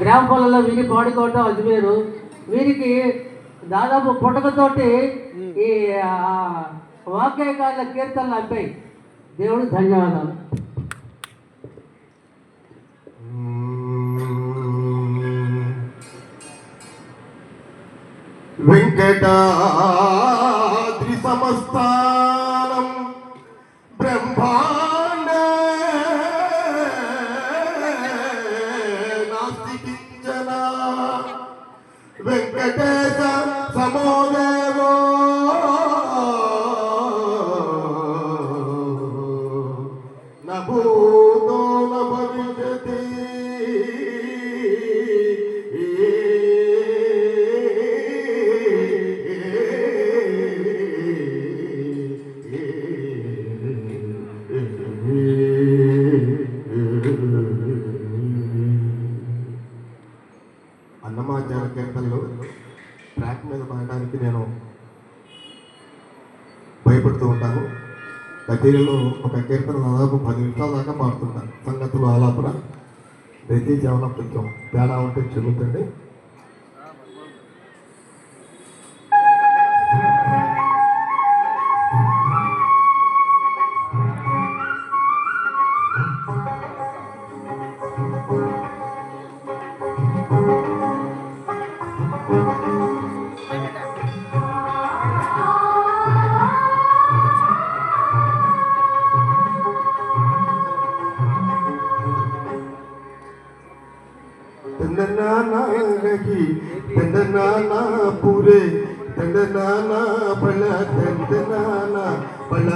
గ్రామ పొలంలో వీరి పాడుకోవటం అజ్మీరు వీరికి దాదాపు పుట్టకతోటి ఈ వాక్యకాల కీర్తనలు అంపాయి దేవుడు ధన్యవాదాలు. వెంకటాద్రి సమస్తానం నాస్తి వెంకటేశ సమోదేవో అన్నమాచార కీర్తనలు ట్రాక్ మీద పాడడానికి నేను భయపడుతూ ఉంటాను. కచేరీలో ఒక కీర్తన దాదాపు పది నిమిషాల దాకా పాడుతుంటాను. సంగతులు అలాపున దయచేసి ఏమైనా కొంచెం తేడా ఉంటే చెల్లుతండి തന്റെ നാനാകി തന്റെ നാനാപുരേ തന്റെ നാനാ പല തന്റെ നാനാ പല